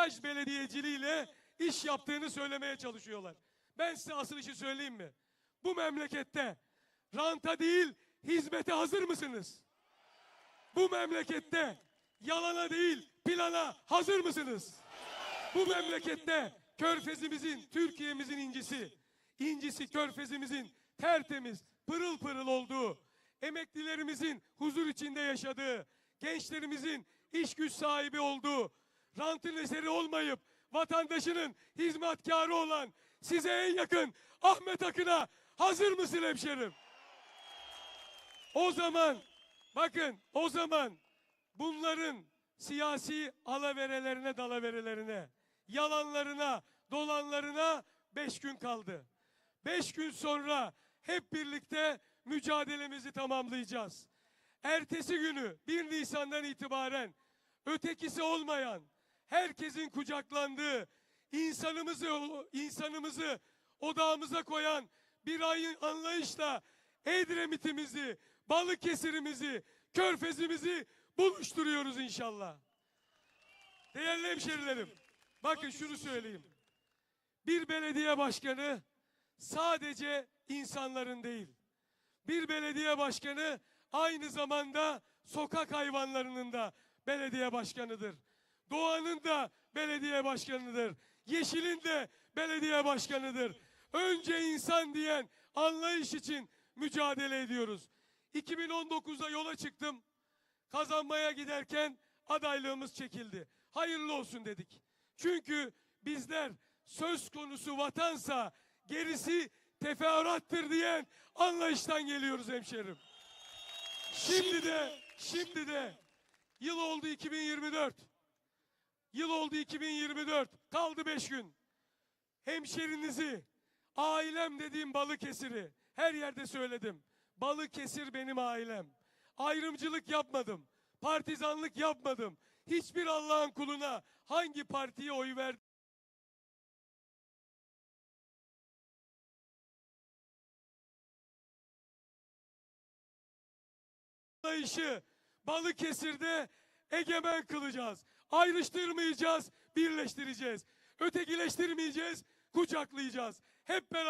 makyaj belediyeciliğiyle iş yaptığını söylemeye çalışıyorlar. Ben size asıl işi söyleyeyim mi? Bu memlekette ranta değil hizmete hazır mısınız? Bu memlekette yalana değil plana hazır mısınız? Bu memlekette körfezimizin, Türkiye'mizin incisi, incisi körfezimizin tertemiz, pırıl pırıl olduğu, emeklilerimizin huzur içinde yaşadığı, gençlerimizin iş güç sahibi olduğu, rantın eseri olmayıp vatandaşının hizmetkarı olan size en yakın Ahmet Akın'a hazır mısın hemşerim? O zaman bakın o zaman bunların siyasi alaverelerine dalaverelerine yalanlarına dolanlarına beş gün kaldı. Beş gün sonra hep birlikte mücadelemizi tamamlayacağız. Ertesi günü 1 Nisan'dan itibaren ötekisi olmayan, herkesin kucaklandığı, insanımızı insanımızı odağımıza koyan bir ayın anlayışla Edremit'imizi, Balıkesir'imizi, Körfez'imizi buluşturuyoruz inşallah. Değerli hemşerilerim, bakın şunu söyleyeyim. Bir belediye başkanı sadece insanların değil, bir belediye başkanı aynı zamanda sokak hayvanlarının da belediye başkanıdır. Doğanın da belediye başkanıdır. Yeşilin de belediye başkanıdır. Önce insan diyen anlayış için mücadele ediyoruz. 2019'da yola çıktım. Kazanmaya giderken adaylığımız çekildi. Hayırlı olsun dedik. Çünkü bizler söz konusu vatansa gerisi teferruattır diyen anlayıştan geliyoruz hemşerim. Şimdi de, şimdi de yıl oldu 2024. Yıl oldu 2024. Kaldı beş gün. Hemşerinizi, ailem dediğim Balıkesir'i her yerde söyledim. Balıkesir benim ailem. Ayrımcılık yapmadım. Partizanlık yapmadım. Hiçbir Allah'ın kuluna hangi partiye oy verdim? anlayışı Balıkesir'de egemen kılacağız. Ayrıştırmayacağız, birleştireceğiz. Ötekileştirmeyeceğiz, kucaklayacağız. Hep beraber